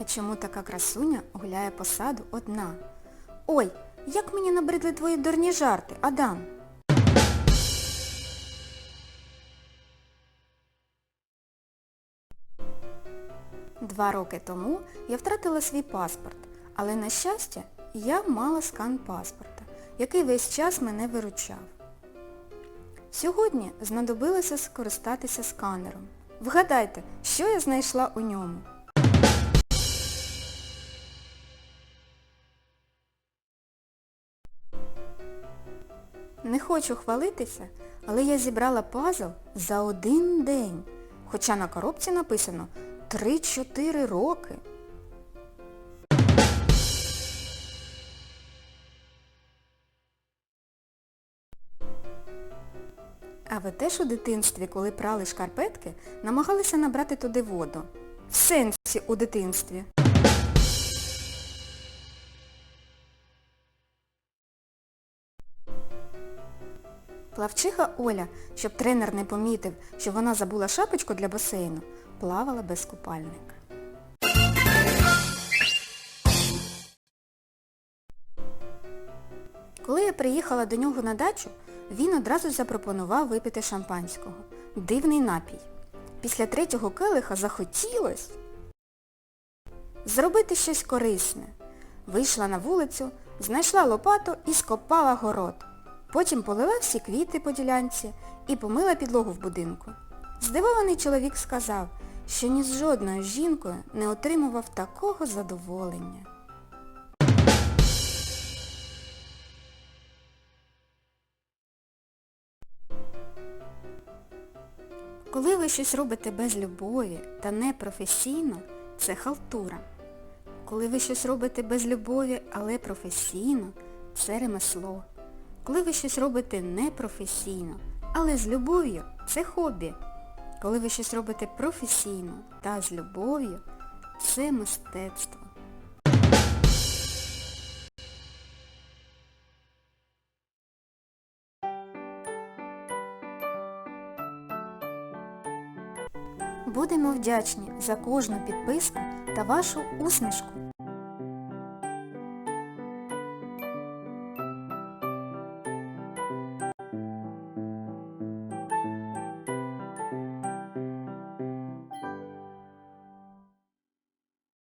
А чому така красуня гуляє по саду одна? Ой, як мені набридли твої дурні жарти, Адам. Два роки тому я втратила свій паспорт, але, на щастя, я мала скан паспорта, який весь час мене виручав. Сьогодні знадобилося скористатися сканером. Вгадайте, що я знайшла у ньому? Не хочу хвалитися, але я зібрала пазл за один день, хоча на коробці написано 3-4 роки. А ви теж у дитинстві, коли прали шкарпетки, намагалися набрати туди воду? В сенсі у дитинстві. Плавчиха Оля, щоб тренер не помітив, що вона забула шапочку для басейну, плавала без купальника. Коли я приїхала до нього на дачу, він одразу запропонував випити шампанського. Дивний напій. Після третього келиха захотілось зробити щось корисне. Вийшла на вулицю, знайшла лопату і скопала город. Потім полила всі квіти по ділянці і помила підлогу в будинку. Здивований чоловік сказав, що ні з жодною жінкою не отримував такого задоволення. Коли ви щось робите без любові та непрофесійно, це халтура. Коли ви щось робите без любові, але професійно, це ремесло. Коли ви щось робите непрофесійно, але з любов'ю, це хобі. Коли ви щось робите професійно та з любов'ю, це мистецтво. Будемо вдячні за кожну підписку та вашу усмішку.